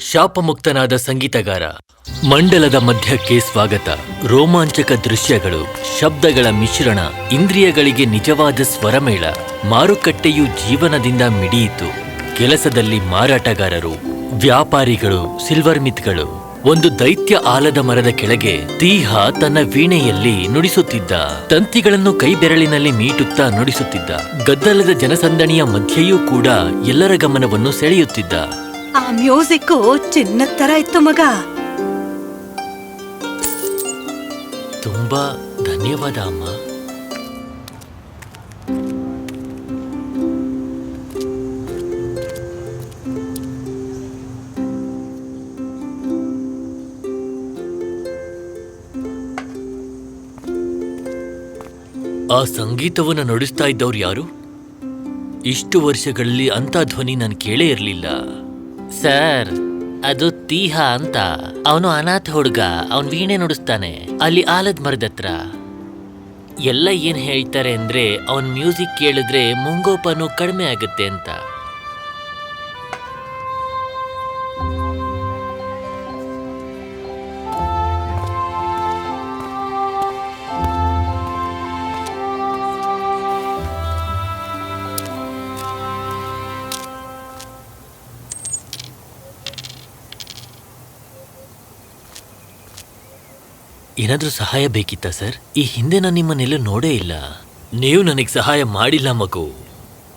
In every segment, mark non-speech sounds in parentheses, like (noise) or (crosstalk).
ಶಾಪಮುಕ್ತನಾದ ಸಂಗೀತಗಾರ, ಮಂಡಲದ ಮಧ್ಯಕ್ಕೆ ಸ್ವಾಗತ. ರೋಮಾಂಚಕ ದೃಶ್ಯಗಳು, ಶಬ್ದಗಳ ಮಿಶ್ರಣ, ಇಂದ್ರಿಯಗಳಿಗೆ ನಿಜವಾದ ಸ್ವರಮೇಳ, ಮಾರುಕಟ್ಟೆಯು ಜೀವನದಿಂದ ಮಿಡಿಯಿತು. ಕೆಲಸದಲ್ಲಿ ಮಾರಾಟಗಾರರು, ವ್ಯಾಪಾರಿಗಳು ಸಿಲ್ವರ್ ಮಿತ್ಗಳು ಒಂದು ದೈತ್ಯ ಆಲದ ಮರದ ಕೆಳಗೆ ತೀಹ ತನ್ನ ವೀಣೆಯಲ್ಲಿ ನುಡಿಸುತ್ತಿದ್ದ. ತಂತಿಗಳನ್ನು ಕೈ ಬೆರಳಿನಲ್ಲಿ ಮೀಟುತ್ತಾ ನುಡಿಸುತ್ತಿದ್ದ. ಗದ್ದಲದ ಜನಸಂದಣಿಯ ಮಧ್ಯೆಯೂ ಕೂಡ ಎಲ್ಲರ ಗಮನವನ್ನು ಸೆಳೆಯುತ್ತಿದ್ದ. ಆ ಮ್ಯೂಸಿಕ್ ಚಿನ್ನದ ತರ ಇತ್ತು ಮಗ. ತುಂಬಾ ಧನ್ಯವಾದ ಅಮ್ಮ. ಆ ಸಂಗೀತವನ್ನು ನುಡಿಸ್ತಾ ಇದ್ದವ್ರು ಯಾರು? ಇಷ್ಟು ವರ್ಷಗಳಲ್ಲಿ ಅಂತ ಧ್ವನಿ ನಾನು ಕೇಳೇ ಇರಲಿಲ್ಲ. ಸರ್, ಅದು ತೀಹ ಅಂತ. ಅವನು ಅನಾಥ ಹುಡುಗ, ಅವನು ವೀಣೆ ನುಡಿಸ್ತಾನೆ. ಅಲ್ಲಿ ಆಲದ ಮರದತ್ರ ಎಲ್ಲ ಏನು ಹೇಳ್ತಾರೆ ಅಂದ್ರೆ, ಅವನ ಮ್ಯೂಸಿಕ್ ಕೇಳಿದ್ರೆ ಮುಂಗೋಪನು ಕಡಿಮೆ ಆಗುತ್ತೆ ಅಂತ. ಏನಾದ್ರೂ ಸಹಾಯ ಬೇಕಿತ್ತಾ, ಸರ್? ಈ ಹಿಂದೆ ನಾನು ನಿಮ್ಮನ್ನೆಲ್ಲೂ ನೋಡೇ ಇಲ್ಲ. ನೀವು ನನಗೆ ಸಹಾಯ ಮಾಡಿಲ್ಲ, ಮಗು.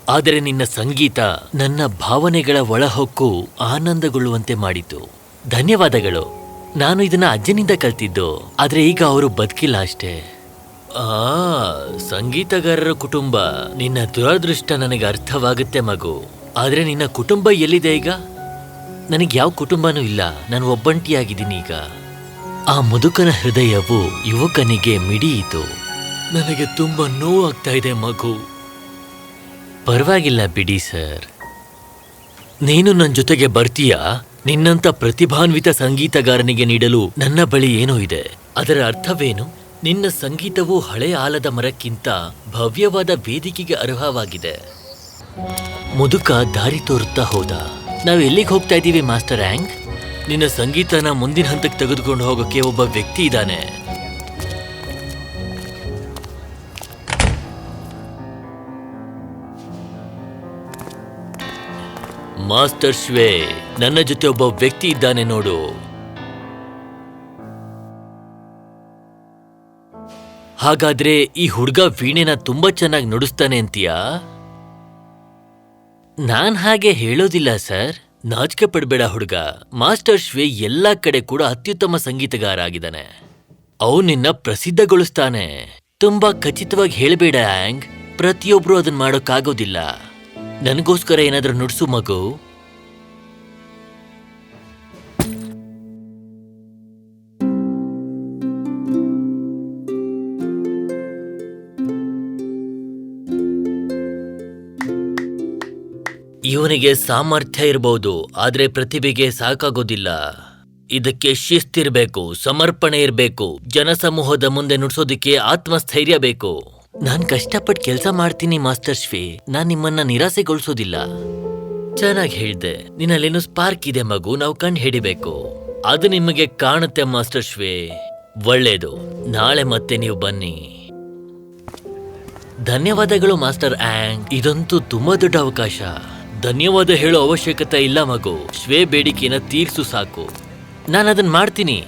ಆದರೆ ನಿನ್ನ ಸಂಗೀತ ನನ್ನ ಭಾವನೆಗಳ ಒಳಹೊಕ್ಕು ಆನಂದಗೊಳ್ಳುವಂತೆ ಮಾಡಿತು. ಧನ್ಯವಾದಗಳು. ನಾನು ಇದನ್ನ ಅಜ್ಜನಿಂದ ಕಲ್ತಿದ್ದು. ಆದರೆ ಈಗ ಅವರು ಬದುಕಿಲ್ಲ ಅಷ್ಟೇ. ಆ, ಸಂಗೀತಗಾರರ ಕುಟುಂಬ. ನಿನ್ನ ದುರದೃಷ್ಟ ನನಗೆ ಅರ್ಥವಾಗುತ್ತೆ, ಮಗು. ಆದರೆ ನಿನ್ನ ಕುಟುಂಬ ಎಲ್ಲಿದೆ ಈಗ? ನನಗೆ ಯಾವ ಕುಟುಂಬನೂ ಇಲ್ಲ. ನಾನು ಒಬ್ಬಂಟಿಯಾಗಿದ್ದೀನಿ ಈಗ. ಆ ಮುದುಕನ ಹೃದಯವು ಯುವಕನಿಗೆ ಮಿಡಿಯಿತು. ನನಗೆ ತುಂಬ ನೋವಾಗ್ತಾ ಇದೆ ಮಗು. ಪರವಾಗಿಲ್ಲ ಬಿಡಿ ಸರ್. ನೀನು ನನ್ನ ಜೊತೆಗೆ ಬರ್ತೀಯಾ? ನಿನ್ನಂಥ ಪ್ರತಿಭಾನ್ವಿತ ಸಂಗೀತಗಾರನಿಗೆ ನೀಡಲು ನನ್ನ ಬಳಿ ಏನೋ ಇದೆ. ಅದರ ಅರ್ಥವೇನು? ನಿನ್ನ ಸಂಗೀತವು ಹಳೆ ಆಲದ ಮರಕ್ಕಿಂತ ಭವ್ಯವಾದ ವೇದಿಕೆಗೆ ಅರ್ಹವಾಗಿದೆ. ಮುದುಕ ದಾರಿ ತೋರುತ್ತಾ ಹೋದ. ನಾವು ಎಲ್ಲಿಗೆ ಹೋಗ್ತಾ ಇದ್ದೀವಿ, ಮಾಸ್ಟರ್ ಆಂಗ್? ನಿನ್ನ ಸಂಗೀತನ ಮುಂದಿನ ಹಂತಕ್ಕೆ ತೆಗೆದುಕೊಂಡು ಹೋಗೋಕೆ ಒಬ್ಬ ವ್ಯಕ್ತಿ ಇದ್ದಾನೆ. ಮಾಸ್ಟರ್ ಶ್ವೇ, ನನ್ನ ಜೊತೆ ಒಬ್ಬ ವ್ಯಕ್ತಿ ಇದ್ದಾನೆ ನೋಡು. ಹಾಗಾದ್ರೆ ಈ ಹುಡುಗ ವೀಣೆನ ತುಂಬಾ ಚೆನ್ನಾಗಿ ನುಡಿಸ್ತಾನೆ ಅಂತೀಯಾ? ನಾನ್ ಹಾಗೆ ಹೇಳೋದಿಲ್ಲ, ಸರ್. ನಾಚಿಕೆ ಪಡ್ಬೇಡ ಹುಡುಗ. ಮಾಸ್ಟರ್ ಶ್ವೇ ಎಲ್ಲಾ ಕಡೆ ಕೂಡ ಅತ್ಯುತ್ತಮ ಸಂಗೀತಗಾರ ಆಗಿದ್ದಾನೆ ಅವು ನಿನ್ನ ಪ್ರಸಿದ್ಧಗೊಳಿಸ್ತಾನೆ. ತುಂಬಾ ಖಚಿತವಾಗಿ ಹೇಳಬೇಡ ಆಂಗ್. ಪ್ರತಿಯೊಬ್ರು ಅದನ್ನ ಮಾಡೋಕ್ಕಾಗೋದಿಲ್ಲ. ನನಗೋಸ್ಕರ ಏನಾದ್ರೂ ನುಡ್ಸು ಮಗು. ಇವನಿಗೆ ಸಾಮರ್ಥ್ಯ ಇರಬಹುದು ಆದ್ರೆ ಪ್ರತಿಭೆಗೆ ಸಾಕಾಗೋದಿಲ್ಲ. ಇದಕ್ಕೆ ಶಿಸ್ತಿರ್ಬೇಕು ಸಮರ್ಪಣೆ ಇರಬೇಕು, ಜನಸಮೂಹದ ಮುಂದೆ ನುಡ್ಸೋದಿಕ್ಕೆ ಆತ್ಮಸ್ಥೈರ್ಯ ಬೇಕು. ನಾನ್ ಕಷ್ಟಪಟ್ಟು ಕೆಲಸ ಮಾಡ್ತೀನಿ, ಮಾಸ್ಟರ್ ಶ್ವೇ ನಾನ್ ನಿಮ್ಮನ್ನ ನಿರಾಸೆಗೊಳಿಸೋದಿಲ್ಲ. ಚೆನ್ನಾಗಿ ಹೇಳ್ದೆ, ನಿನ್ನಲ್ಲೇನು ಸ್ಪಾರ್ಕ್ ಇದೆ ಮಗು, ನಾವು ಕಂಡು ಹಿಡಿಬೇಕು. ಅದು ನಿಮಗೆ ಕಾಣುತ್ತೆ, ಮಾಸ್ಟರ್ ಶ್ವೇ ಒಳ್ಳೇದು. ನಾಳೆ ಮತ್ತೆ ನೀವು ಬನ್ನಿ. ಧನ್ಯವಾದಗಳು, ಮಾಸ್ಟರ್ ಆಂಗ್. ಇದಂತೂ ತುಂಬಾ ದೊಡ್ಡ ಅವಕಾಶ. ಧನ್ಯವಾದ ಹೇಳೋ ಅವಶ್ಯಕತೆ ಇಲ್ಲ ಮಗು. ಶ್ವೇ ಬೇಡಿಕೆನ ತೀರ್ಸು ಸಾಕು. ನಾನು ಅದನ್ನ ಮಾಡ್ತೀನಿ.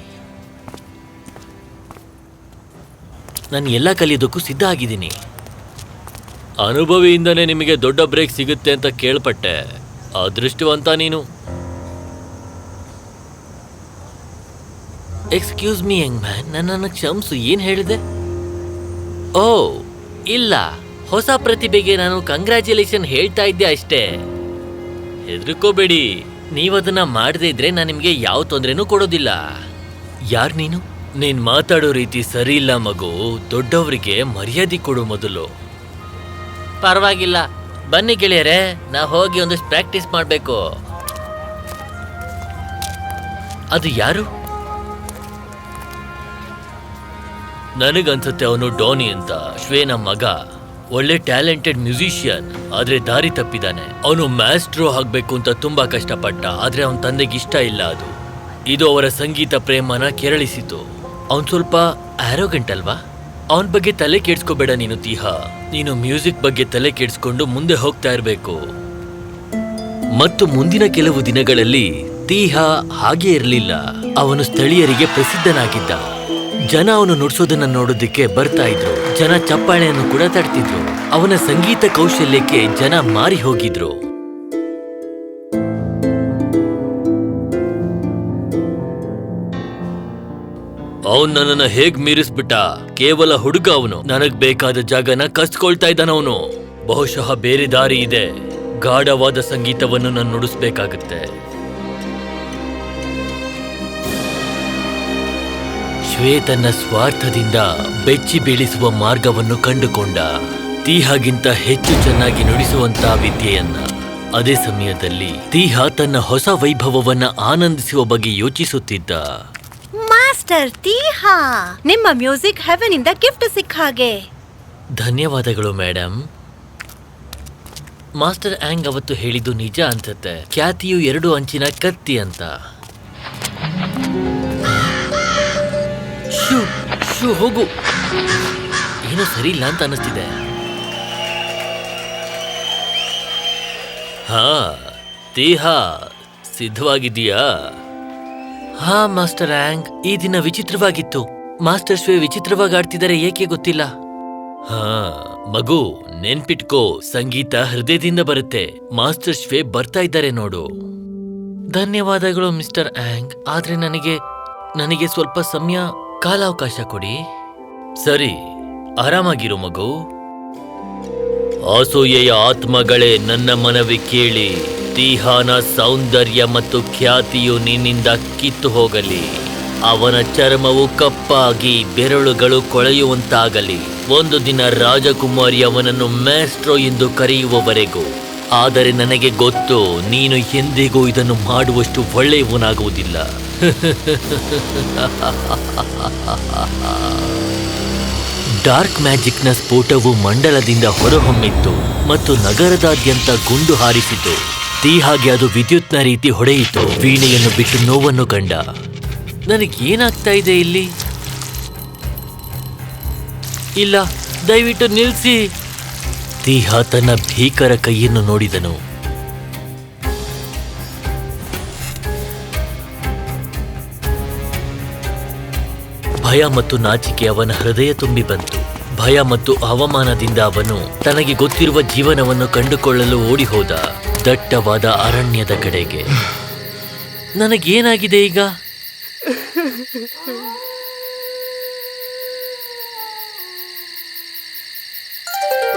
ನಾನು ಎಲ್ಲ ಕಲಿಯೋದಕ್ಕೂ ಸಿದ್ಧ ಆಗಿದ್ದೀನಿ. ಅನುಭವಿಯಿಂದನೇ ನಿಮಗೆ ದೊಡ್ಡ ಬ್ರೇಕ್ ಸಿಗುತ್ತೆ ಅಂತ ಕೇಳ್ಪಟ್ಟೆ. ಅದೃಷ್ಟವಂತ ನೀನು. ಎಕ್ಸ್ಕ್ಯೂಸ್ ಮೀ ಯಂಗ್ ಮ್ಯಾನ್ ನನ್ನನ್ನು ಕ್ಷಮಿಸು. ಏನು ಹೇಳಿದೆ? ಓ, ಇಲ್ಲ. ಹೊಸ ಪ್ರತಿಭೆಗೆ ನಾನು ಕಂಗ್ರ್ಯಾಚುಲೇಷನ್ ಹೇಳ್ತಾ ಇದ್ದೆ ಅಷ್ಟೇ. ಹೆದರ್ಕೋಬೇಡಿ. ನೀವದನ್ನ ಮಾಡದೇ ಇದ್ರೆ ನಾನು ನಿಮಗೆ ಯಾವ ತೊಂದರೆನೂ ಕೊಡೋದಿಲ್ಲ. ಯಾರ್ ನೀನು? ನೀನ್ ಮಾತಾಡೋ ರೀತಿ ಸರಿ ಇಲ್ಲ ಮಗು. ದೊಡ್ಡವರಿಗೆ ಮರ್ಯಾದೆ ಕೊಡು ಮೊದಲು. ಪರವಾಗಿಲ್ಲ. ಬನ್ನಿ ಗೆಳೆಯರೆ ನಾ ಹೋಗಿ ಒಂದಷ್ಟು ಪ್ರಾಕ್ಟೀಸ್ ಮಾಡಬೇಕು. ಅದು ಯಾರು? ನನಗನ್ಸುತ್ತೆ ಅವನು ಡೋನಿ ಅಂತ, ಶ್ವೇನ ಮಗ. ಒಳ್ಳೆ ಟ್ಯಾಲೆಂಟೆಡ್ ಮ್ಯೂಸಿಷಿಯನ್, ಆದ್ರೆ ದಾರಿ ತಪ್ಪಿದಾನೆ. ಅವನು ಮ್ಯಾಸ್ಟ್ರೋ ಆಗ್ಬೇಕು ಅಂತ ತುಂಬಾ ಕಷ್ಟಪಟ್ಟ, ಆದ್ರೆ ಅವನ ತಂದೆಗೆ ಇಷ್ಟ ಇಲ್ಲ ಅದು. ಇದು ಅವರ ಸಂಗೀತ ಪ್ರೇಮನ ಕೆರಳಿಸಿತು. ಅವನ್ ಸ್ವಲ್ಪ ಆರೋಗಂಟ್ ಅಲ್ವಾ? ಅವನ ಬಗ್ಗೆ ತಲೆ ಕೆಡ್ಸ್ಕೋಬೇಡ ನೀನು, ತೀಹ. ನೀನು ಮ್ಯೂಸಿಕ್ ಬಗ್ಗೆ ತಲೆ ಕೆಡ್ಸ್ಕೊಂಡು ಮುಂದೆ ಹೋಗ್ತಾ ಇರ್ಬೇಕು. ಮತ್ತು ಮುಂದಿನ ಕೆಲವು ದಿನಗಳಲ್ಲಿ ತೀಹ ಹಾಗೆ ಇರಲಿಲ್ಲ. ಅವನು ಸ್ಥಳೀಯರಿಗೆ ಪ್ರಸಿದ್ಧನಾಗಿದ್ದ. ಜನ ಅವನು ನುಡಿಸೋದನ್ನ ನೋಡೋದಕ್ಕೆ ಬರ್ತಾ ಇದ್ರು. ಜನ ಚಪ್ಪಾಳೆಯನ್ನು ಕೂಡ ತಡ್ತಿದ್ರು ಅವನ ಸಂಗೀತ ಕೌಶಲ್ಯಕ್ಕೆ ಜನ ಮಾರಿ ಹೋಗಿದ್ರು. ಅವನ್ ನನ್ನನ್ನ ಹೇಗ್ ಮೀರಿಸ್ಬಿಟ್ಟ? ಕೇವಲ ಹುಡುಗ ಅವನು. ನನಗ್ ಬೇಕಾದ ಜಾಗನ ಕಸ್ಕೊಳ್ತಾ ಇದ್ದಾನವನು ಬಹುಶಃ ಬೇರೆ ದಾರಿ ಇದೆ. ಗಾಢವಾದ ಸಂಗೀತವನ್ನು ನಾನು ನುಡಿಸ್ಬೇಕಾಗತ್ತೆ. ಶ್ವೇತನ ಸ್ವಾರ್ಥದಿಂದ ಬೆಚ್ಚಿ ಬೀಳಿಸುವ ಮಾರ್ಗವನ್ನು ಕಂಡುಕೊಂಡ. ತೀಹಾಗಿಂತ ಹೆಚ್ಚು ಚೆನ್ನಾಗಿ ನುಡಿಸುವಂತ ವಿದ್ಯೆಯನ್ನ. ಅದೇ ಸಮಯದಲ್ಲಿ ತೀಹಾ ತನ್ನ ಹೊಸ ವೈಭವವನ್ನ ಆನಂದಿಸುವ ಬಗ್ಗೆ ಯೋಚಿಸುತ್ತಿದ್ದ. ಮಾಸ್ಟರ್ ತೀಹಾ ನಿಮ್ಮ ಮ್ಯೂಸಿಕ್ ಹೆವೆನ್ ಇಂದ ಗಿಫ್ಟ್ ಸಿಕ್ಕ ಹಾಗೆ. ಧನ್ಯವಾದಗಳು ಮೇಡಮ್ ಮಾಸ್ಟರ್ ಆಂಗ್ ಅವತ್ತು ಹೇಳಿದ್ದು ನಿಜ ಅನ್ಸುತ್ತೆ. ಖ್ಯಾತಿಯು ಎರಡು ಅಂಚಿನ ಕತ್ತಿ ಅಂತ. ಹೋಗು. ಏನೋ ಸರಿ ಇಲ್ಲ ಅಂತ ಅನ್ನಿಸ್ತಿದೆ. ಹಾ, ದೇಹ ಸಿದ್ಧವಾಗಿದೀಯಾ ಹಾ, ಮಾಸ್ಟರ್ ಆಂಗ್, ಈ ದಿನ ವಿಚಿತ್ರವಾಗಿತ್ತು. ಮಾಸ್ಟರ್ ಶ್ವೇ ವಿಚಿತ್ರವಾಗಿ ಆಡ್ತಿದ್ದಾರೆ, ಏಕೆ ಗೊತ್ತಿಲ್ಲ? ಹಾ, ಮಗು, ನೆನ್ಪಿಟ್ಕೋ, ಸಂಗೀತ ಹೃದಯದಿಂದ ಬರುತ್ತೆ. ಮಾಸ್ಟರ್ ಶ್ವೇ ಬರ್ತಾ ಇದ್ದಾರೆ ನೋಡು. ಧನ್ಯವಾದಗಳು, ಮಿಸ್ಟರ್ ಆಂಗ್. ಆದ್ರೆ ನನಗೆ ನನಗೆ ಸ್ವಲ್ಪ ಸಮಯ ಕಾಲಾವಕಾಶ ಕೊಡಿ. ಸರಿ, ಆರಾಮಾಗಿರು ಮಗು. ಅಸೂಯೆಯ ಆತ್ಮಗಳೇ ನನ್ನ ಮನವಿ ಕೇಳಿ, ತೀಹಾನ ಸೌಂದರ್ಯ ಮತ್ತು ಖ್ಯಾತಿಯು ನಿನ್ನಿಂದ ಕಿತ್ತು ಹೋಗಲಿ. ಅವನ ಚರ್ಮವು ಕಪ್ಪಾಗಿ ಬೆರಳುಗಳು ಕೊಳೆಯುವಂತಾಗಲಿ. ಒಂದು ದಿನ ರಾಜಕುಮಾರಿ ಅವನನ್ನು ಮ್ಯಾಸ್ಟ್ರೋ ಎಂದು ಕರೆಯುವವರೆಗೂ, ಆದರೆ ನನಗೆ ಗೊತ್ತು, ನೀನು ಎಂದಿಗೂ ಇದನ್ನು ಮಾಡುವಷ್ಟು ಒಳ್ಳೆಯವನಾಗುವುದಿಲ್ಲ. (laughs) ಡಾರ್ಕ್ ಮ್ಯಾಜಿಕ್ನ ಸ್ಫೋಟವು ಮಂಡಲದಿಂದ ಹೊರಹೊಮ್ಮಿತ್ತು ಮತ್ತು ನಗರದಾದ್ಯಂತ ಗುಂಡು ಹಾರಿಸಿತು. ತೀ ಹಾಗೆ ಅದು ವಿದ್ಯುತ್ನ ರೀತಿ ಹೊಡೆಯಿತು. ವೀಣೆಯನ್ನು ಬಿಟ್ಟು ನೋವನ್ನು ಕಂಡ. ನನಗೇನಾಗ್ತಾ ಇದೆ ಇಲ್ಲಿ? ಇಲ್ಲ, ದಯವಿಟ್ಟು ನಿಲ್ಸಿ. ತೀಹ ತನ್ನ ಭೀಕರ ಕೈಯನ್ನು ನೋಡಿದನು. ಭಯ ಮತ್ತು ನಾಚಿಕೆ ಅವನ ಹೃದಯ ತುಂಬಿ ಬಂತು. ಭಯ ಮತ್ತು ಅವಮಾನದಿಂದ ಅವನು ತನಗೆ ಗೊತ್ತಿರುವ ಜೀವನವನ್ನು ಕಂಡುಕೊಳ್ಳಲು ಓಡಿ ಹೋದ ದಟ್ಟವಾದ ಅರಣ್ಯದ ಕಡೆಗೆ. ನನಗೇನಾಗಿದೆ ಈಗ?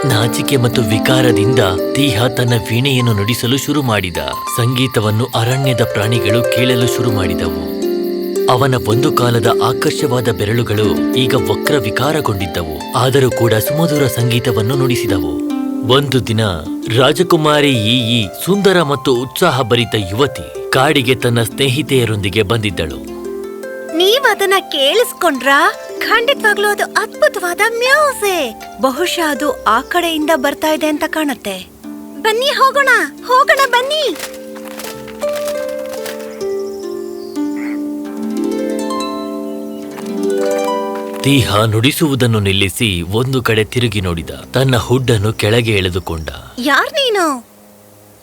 ನಾಚಿಕೆ ಮತ್ತು ವಿಕಾರದಿಂದ ತೀಹ ತನ್ನ ವೀಣೆಯನ್ನು ನುಡಿಸಲು ಶುರು ಮಾಡಿದ. ಸಂಗೀತವನ್ನು ಅರಣ್ಯದ ಪ್ರಾಣಿಗಳು ಕೇಳಲು ಶುರು ಮಾಡಿದವು. ಅವನ ಒಂದು ಕಾಲದ ಆಕರ್ಷವಾದ ಬೆರಳುಗಳು ಈಗ ವಕ್ರ ವಿಕಾರಗೊಂಡಿದ್ದವು ಆದರೂ ಕೂಡ ಸುಮಧುರ ಸಂಗೀತವನ್ನು ನುಡಿಸಿದವು. ಒಂದು ದಿನ ರಾಜಕುಮಾರಿ ಈ ಈ ಸುಂದರ ಮತ್ತು ಉತ್ಸಾಹಭರಿತ ಯುವತಿ ಕಾಡಿಗೆ ತನ್ನ ಸ್ನೇಹಿತೆಯರೊಂದಿಗೆ ಬಂದಿದ್ದಳು. ನೀವದನ್ನ ಕೇಳಿಸ್ಕೊಂಡ್ರ? ಖಂಡಿತವಾಗ್ಲೂ ಅದು ಅದ್ಭುತವಾದ ಮ್ಯೂಸಿಕ್. ಬಹುಶಃ ಅದು ಆ ಕಡೆಯಿಂದ ಬರ್ತಾ ಇದೆ ಅಂತ ಕಾಣತ್ತೆ. ಬನ್ನಿ ಹೋಗೋಣ ಹೋಗೋಣ ಬನ್ನಿ. ತೀಹ ನುಡಿಸುವುದನ್ನು ನಿಲ್ಲಿಸಿ ಒಂದು ಕಡೆ ತಿರುಗಿ ನೋಡಿದ. ತನ್ನ ಹುಡ್ಡನ್ನು ಕೆಳಗೆ ಎಳೆದುಕೊಂಡ. ಯಾರ್ ನೀನು?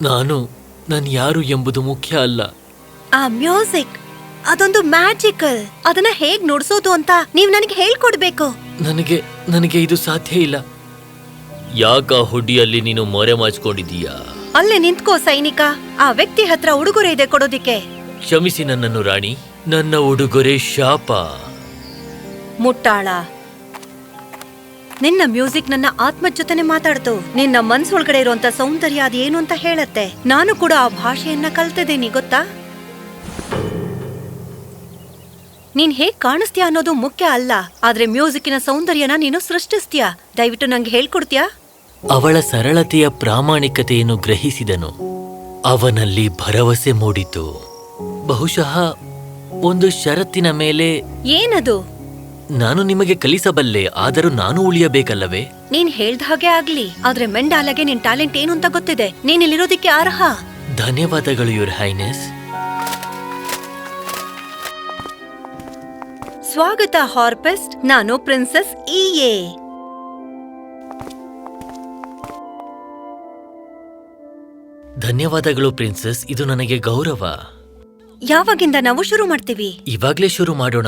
ನಾನು ನಾನು ಯಾರು ಎಂಬುದು ಮುಖ್ಯ ಅಲ್ಲ. ಆ ಮ್ಯೂಸಿಕ್ ಅದೊಂದು ಮ್ಯಾಜಿಕಲ್. ಅದನ್ನ ಹೇಗ್ ನುಡ್ಸೋದು ಅಂತ ನೀವ್ ನನಗೆ ಹೇಳ್ಕೊಡ್ಬೇಕು. ನನಗೆ ನನಗೆ ಇದು ಸಾಧ್ಯ ಇಲ್ಲ. ಯಾಕ ಹುಡ್ಡಿಯಲ್ಲಿ ನೀನು ಮೊರೆ ಮಾಚಿಕೊಂಡಿದೀಯಾ ಅಲ್ಲೇ ನಿಂತ್ಕೋ ಸೈನಿಕ. ಆ ವ್ಯಕ್ತಿ ಹತ್ರ ಉಡುಗೊರೆ ಇದೆ ಕೊಡೋದಿಕ್ಕೆ. ಕ್ಷಮಿಸಿ ನನ್ನನ್ನು ರಾಣಿ. ನನ್ನ ಉಡುಗೊರೆ ಶಾಪ. ಮುಟ್ಟಾಳ. ನಿನ್ನ ಮ್ಯೂಸಿಕ್ ನನ್ನ ಆತ್ಮ ಜೊತೆನೆ ಮಾತಾಡ್ತು. ನಿನ್ನ ಮನ್ಸೊಳಗಡೆ ಇರುವಂತ ಸೌಂದರ್ಯ ಅದೇನು ಅಂತ ಹೇಳತ್ತೆ. ನಾನು ಕೂಡ ಆ ಭಾಷೆಯನ್ನ ಕಲ್ತಿದ್ದೀನಿ ಗೊತ್ತಾ? ನೀನ್ ಹೇಗ್ ಕಾಣಿಸ್ತೀಯ ಅನ್ನೋದು ಮುಖ್ಯ ಅಲ್ಲ. ಆದ್ರೆ ಮ್ಯೂಸಿಕ್ಕಿನ ಸೌಂದರ್ಯನ ನೀನು ಸೃಷ್ಟಿಸ್ತೀಯ. ದಯವಿಟ್ಟು ನಂಗೆ ಹೇಳ್ಕೊಡ್ತೀಯಾ? ಅವಳ ಸರಳತೆಯ ಪ್ರಾಮಾಣಿಕತೆಯನ್ನು ಗ್ರಹಿಸಿದನು. ಅವನಲ್ಲಿ ಭರವಸೆ ಮೂಡಿತು. ಬಹುಶಃ ಒಂದು ಷರತ್ತಿನ ಮೇಲೆ ಏನದು? ನಾನು ನಿಮಗೆ ಕಲಿಸಬಲ್ಲೆ ಆದರೂ ನಾನು ಉಳಿಯಬೇಕಲ್ಲವೇ? ನೀನ್ ಹೇಳ್ದ ಹಾಗೆ ಆಗ್ಲಿ. ಆದ್ರೆ ಮೆಂಡಾಲಗೆ ನಿನ್ ಟ್ಯಾಲೆಂಟ್ ಏನು ಅಂತ ಗೊತ್ತಿದೆ. ನೀನ್ ಇಲ್ಲಿರೋದಿಕ್ಕೆ ಅರ್ಹ? ಧನ್ಯವಾದಗಳು ಯುವರ್ ಹೈನೆಸ್. ಸ್ವಾಗತ ಹಾರ್ಪೆಸ್ಟ್. ನಾನು ಪ್ರಿನ್ಸೆಸ್ ಇಎ ಧನ್ಯವಾದಗಳು ಪ್ರಿನ್ಸೆಸ್. ಇದು ನನಗೆ ಗೌರವ. ಯಾವಾಗಿಂದ ನಾವು ಶುರು ಮಾಡ್ತೀವಿ? ಇವಾಗ್ಲೇ ಶುರು ಮಾಡೋಣ.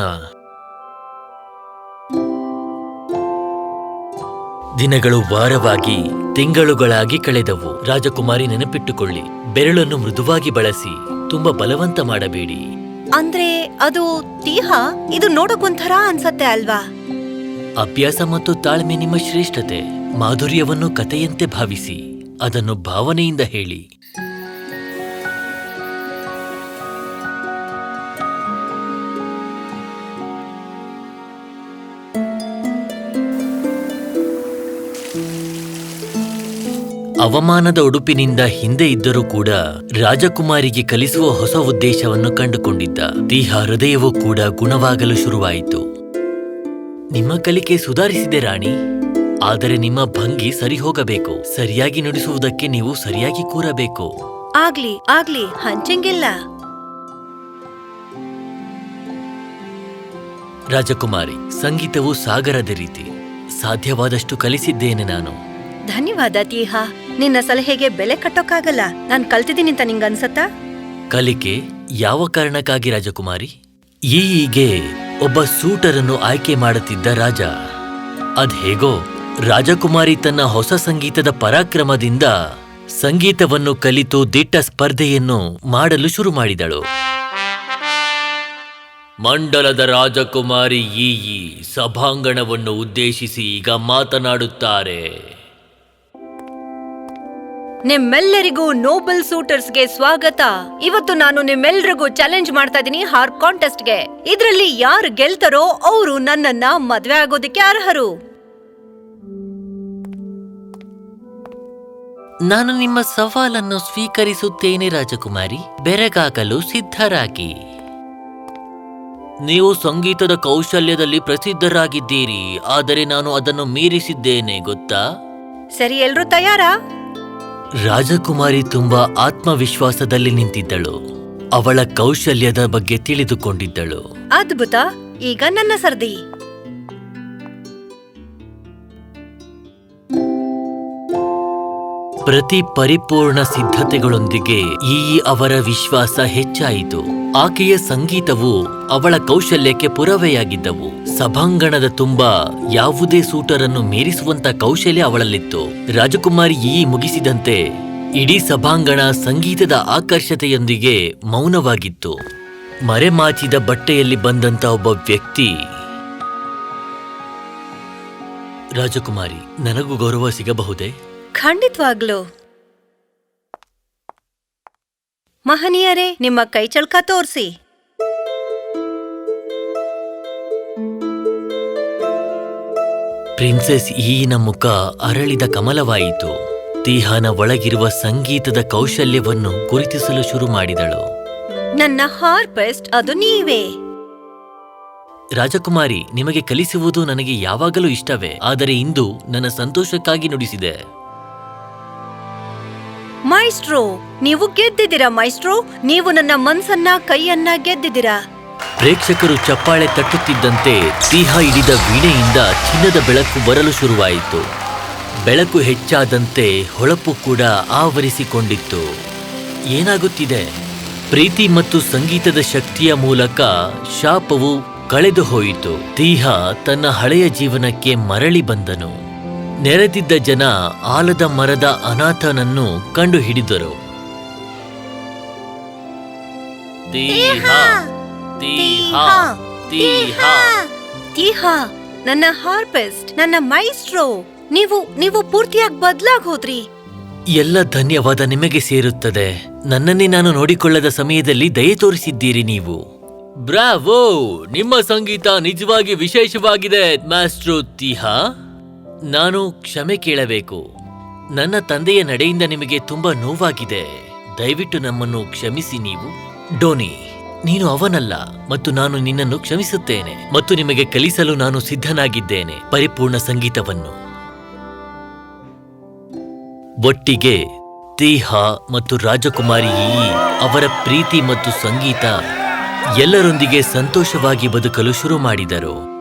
ದಿನಗಳು ವಾರವಾಗಿ ತಿಂಗಳುಗಳಾಗಿ ಕಳೆದವು. ರಾಜಕುಮಾರಿ ನೆನಪಿಟ್ಟುಕೊಳ್ಳಿ ಬೆರಳನ್ನು ಮೃದುವಾಗಿ ಬಳಸಿ ತುಂಬಾ ಬಲವಂತ ಮಾಡಬೇಡಿ. ಅಂದ್ರೆ ಅದು ತೀಹ ಇದು ನೋಡಕ್ಕೊಂಥರ ಅನ್ಸತ್ತೆ ಅಲ್ವಾ? ಅಭ್ಯಾಸ ಮತ್ತು ತಾಳ್ಮೆ ನಿಮ್ಮ ಶ್ರೇಷ್ಠತೆ. ಮಾಧುರ್ಯವನ್ನು ಕಥೆಯಂತೆ ಭಾವಿಸಿ ಅದನ್ನು ಭಾವನೆಯಿಂದ ಹೇಳಿ. ಅವಮಾನದ ಉಡುಪಿನಿಂದ ಹಿಂದೆ ಇದ್ದರೂ ಕೂಡ ರಾಜಕುಮಾರಿಗೆ ಕಲಿಸುವ ಹೊಸ ಉದ್ದೇಶವನ್ನು ಕಂಡುಕೊಂಡಿದ್ದ. ತೀಹ ಹೃದಯವೂ ಕೂಡ ಗುಣವಾಗಲು ಶುರುವಾಯಿತು. ನಿಮ್ಮ ಕಲಿಕೆ ಸುಧಾರಿಸಿದೆ ರಾಣಿ. ಆದರೆ ನಿಮ್ಮ ಭಂಗಿ ಸರಿ ಹೋಗಬೇಕು ಸರಿಯಾಗಿ ನುಡಿಸುವುದಕ್ಕೆ ನೀವು ಸರಿಯಾಗಿ ಕೂರಬೇಕು. ಆಗ್ಲಿ ಆಗ್ಲಿ ಹಂಚಂಗಿಲ್ಲ. ರಾಜಕುಮಾರಿ ಸಂಗೀತವು ಸಾಗರದ ರೀತಿ. ಸಾಧ್ಯವಾದಷ್ಟು ಕಲಿಸಿದ್ದೇನೆ ನಾನು. ಧನ್ಯವಾದ, ತೀಹ. ನಿನ್ನ ಸಲಹೆಗೆ ಬೆಲೆ ಕಟ್ಟೋಕ್ಕಾಗಲ್ಲ. ನಾನ್ ಕಲ್ತಿದ್ದೀನಿ ಅಂತ ನಿಂಗನ್ಸತ್ತಾ ಕಲಿಕೆ ಯಾವ ಕಾರಣಕ್ಕಾಗಿ ರಾಜಕುಮಾರಿ? ಈಗೆ ಒಬ್ಬ ಸೂಟರನ್ನು ಆಯ್ಕೆ ಮಾಡುತ್ತಿದ್ದ ರಾಜ. ಅದ್ಹೇಗೋ ರಾಜಕುಮಾರಿ ತನ್ನ ಹೊಸ ಸಂಗೀತದ ಪರಾಕ್ರಮದಿಂದ ಸಂಗೀತವನ್ನು ಕಲಿತು ದಿಟ್ಟ ಸ್ಪರ್ಧೆಯನ್ನು ಮಾಡಲು ಶುರು ಮಾಡಿದಳು. ಮಂಡಲದ ರಾಜಕುಮಾರಿ ಈ ಸಭಾಂಗಣವನ್ನು ಉದ್ದೇಶಿಸಿ ಈಗ ಮಾತನಾಡುತ್ತಾರೆ. ನಿಮ್ಮೆಲ್ಲರಿಗೂ ನೋಬಲ್ ಸೂಟರ್ಸ್ಗೆ ಸ್ವಾಗತ. ಇವತ್ತು ನಾನು ನಿಮ್ಮೆಲ್ಲರಿಗೂ ಚಾಲೆಂಜ್ ಮಾಡ್ತಾ ಇದೀನಿ ಹಾರ್ಪ್ ಕಾಂಟೆಸ್ಟ್ಗೆ ಇದರಲ್ಲಿ ಯಾರು ಗೆಲ್ತಾರೋ ಅವರು ನನ್ನನ್ನ ಮದ್ವೆ ಆಗೋದಕ್ಕೆ ಅರ್ಹರು. ನಾನು ನಿಮ್ಮ ಸವಾಲನ್ನು ಸ್ವೀಕರಿಸುತ್ತೇನೆ ರಾಜಕುಮಾರಿ. ಬೆರಗಾಗಲು ಸಿದ್ಧರಾಗಿ. ನೀವು ಸಂಗೀತದ ಕೌಶಲ್ಯದಲ್ಲಿ ಪ್ರಸಿದ್ಧರಾಗಿದ್ದೀರಿ. ಆದರೆ ನಾನು ಅದನ್ನು ಮೀರಿಸಿದ್ದೇನೆ ಗೊತ್ತಾ? ಸರಿ ಎಲ್ರೂ ತಯಾರಾ? ರಾಜಕುಮಾರಿ ತುಂಬಾ ಆತ್ಮವಿಶ್ವಾಸದಲ್ಲಿ ನಿಂತಿದ್ದಳು. ಅವಳ ಕೌಶಲ್ಯದ ಬಗ್ಗೆ ತಿಳಿದುಕೊಂಡಿದ್ದಳು. ಅದ್ಭುತ. ಈಗ ನನ್ನ ಸರ್ದಿ. ಪ್ರತಿ ಪರಿಪೂರ್ಣ ಸಿದ್ಧತೆಗಳೊಂದಿಗೆ ಈ ಅವರ ವಿಶ್ವಾಸ ಹೆಚ್ಚಾಯಿತು. ಆಕೆಯ ಸಂಗೀತವು ಅವಳ ಕೌಶಲ್ಯಕ್ಕೆ ಪುರಾವೆಯಾಗಿದ್ದವು. ಸಭಾಂಗಣದ ತುಂಬ ಯಾವುದೇ ಸೂಟರನ್ನು ಮೀರಿಸುವಂತ ಕೌಶಲ್ಯ ಅವಳಲ್ಲಿತ್ತು. ರಾಜಕುಮಾರಿ ಈ ಮುಗಿಸಿದಂತೆ ಇಡೀ ಸಭಾಂಗಣ ಸಂಗೀತದ ಆಕರ್ಷತೆಯೊಂದಿಗೆ ಮೌನವಾಗಿತ್ತು. ಮರೆಮಾಚಿದ ಬಟ್ಟೆಯಲ್ಲಿ ಬಂದಂತ ಒಬ್ಬ ವ್ಯಕ್ತಿ, ರಾಜಕುಮಾರಿ, ನನಗೂ ಗೌರವ ಸಿಗಬಹುದೇ? ಖಂಡಿತವಾಗ್ಲು. ಮಹನೀಯರೇ ನಿಮ್ಮ ಕೈ ಚಳಕ ತೋರಿಸಿ. ಪ್ರಿನ್ಸೆಸ್ ಈನ ಮುಖ ಅರಳಿದ ಕಮಲವಾಯಿತು. ತೀಹಾನ ಒಳಗಿರುವ ಸಂಗೀತದ ಕೌಶಲ್ಯವನ್ನು ಗುರುತಿಸಲು ಶುರು ಮಾಡಿದಳು. ನನ್ನ ಹಾರ್ಪೆಸ್ಟ್ ಅದು ನೀವೇ. ರಾಜಕುಮಾರಿ ನಿಮಗೆ ಕಲಿಸುವುದು ನನಗೆ ಯಾವಾಗಲೂ ಇಷ್ಟವೇ. ಆದರೆ ಇಂದು ನನ್ನ ಸಂತೋಷಕ್ಕಾಗಿ ನುಡಿಸಿದೆ. ಮೈಸ್ಟ್ರೋ, ನೀವು ಗೆದ್ದಿದ್ದೀರಾ ಮೈಸ್ಟ್ರೋ? ನೀವು ನನ್ನ ಮನ್ಸನ್ನ, ಕೈಯನ್ನ ಗೆದ್ದಿದ್ದೀರಾ? ಪ್ರೇಕ್ಷಕರು ಚಪ್ಪಾಳೆ ತಟ್ಟುತ್ತಿದ್ದಂತೆ ಸಿಂಹ ಹಿಡಿದ ವೀಣೆಯಿಂದ ಚಿನ್ನದ ಬೆಳಕು ಬರಲು ಶುರುವಾಯಿತು. ಬೆಳಕು ಹೆಚ್ಚಾದಂತೆ ಹೊಳಪು ಕೂಡ ಆವರಿಸಿಕೊಂಡಿತ್ತು. ಏನಾಗುತ್ತಿದೆ? ಪ್ರೀತಿ ಮತ್ತು ಸಂಗೀತದ ಶಕ್ತಿಯ ಮೂಲಕ ಶಾಪವು ಕಳೆದು ಹೋಯಿತು ತೀಹ ತನ್ನ ಹಳೆಯ ಜೀವನಕ್ಕೆ ಮರಳಿ ಬಂದನು. ನೆರೆದಿದ್ದ ಜನ ಆಲದ ಮರದ ಅನಾಥನನ್ನು ಕಂಡು ಹಿಡಿದರು ತೀಹ ನನ್ನ ಹಾರ್ಪೆಸ್ಟ್ ನನ್ನ ಮೈಸ್ಟ್ರೋ ನೀವು ನೀವು ಪೂರ್ತಿಯಾಗಿ ಬದಲಾಗೋದ್ರಿ ಹೋದ್ರಿ ಎಲ್ಲ ಧನ್ಯವಾದ ನಿಮಗೆ ಸೇರುತ್ತದೆ. ನನ್ನನ್ನೇ ನಾನು ನೋಡಿಕೊಳ್ಳದ ಸಮಯದಲ್ಲಿ ದಯೆ ತೋರಿಸಿದ್ದೀರಿ ನೀವು. ಬ್ರಾವೋ! ನಿಮ್ಮ ಸಂಗೀತ ನಿಜವಾಗಿ ವಿಶೇಷವಾಗಿದೆ ಮಾಸ್ಟ್ರೋ ತೀಹಾ. ನಾನು ಕ್ಷಮೆ ಕೇಳಬೇಕು. ನನ್ನ ತಂದೆಯ ನಡೆಯಿಂದ ನಿಮಗೆ ತುಂಬಾ ನೋವಾಗಿದೆ. ದಯವಿಟ್ಟು ನಮ್ಮನ್ನು ಕ್ಷಮಿಸಿ ನೀವು. ಡೋನಿ, ನೀನು ಅವನಲ್ಲ ಮತ್ತು ನಾನು ನಿನ್ನನ್ನು ಕ್ಷಮಿಸುತ್ತೇನೆ ಮತ್ತು ನಿಮಗೆ ಕಲಿಸಲು ನಾನು ಸಿದ್ಧನಾಗಿದ್ದೇನೆ. ಪರಿಪೂರ್ಣ ಸಂಗೀತವನ್ನು. ಒಟ್ಟಿಗೆ ತೀಹಾ ಮತ್ತು ರಾಜಕುಮಾರಿ ಅವರ ಪ್ರೀತಿ ಮತ್ತು ಸಂಗೀತ ಎಲ್ಲರೊಂದಿಗೆ ಸಂತೋಷವಾಗಿ ಬದುಕಲು ಶುರು ಮಾಡಿದರು.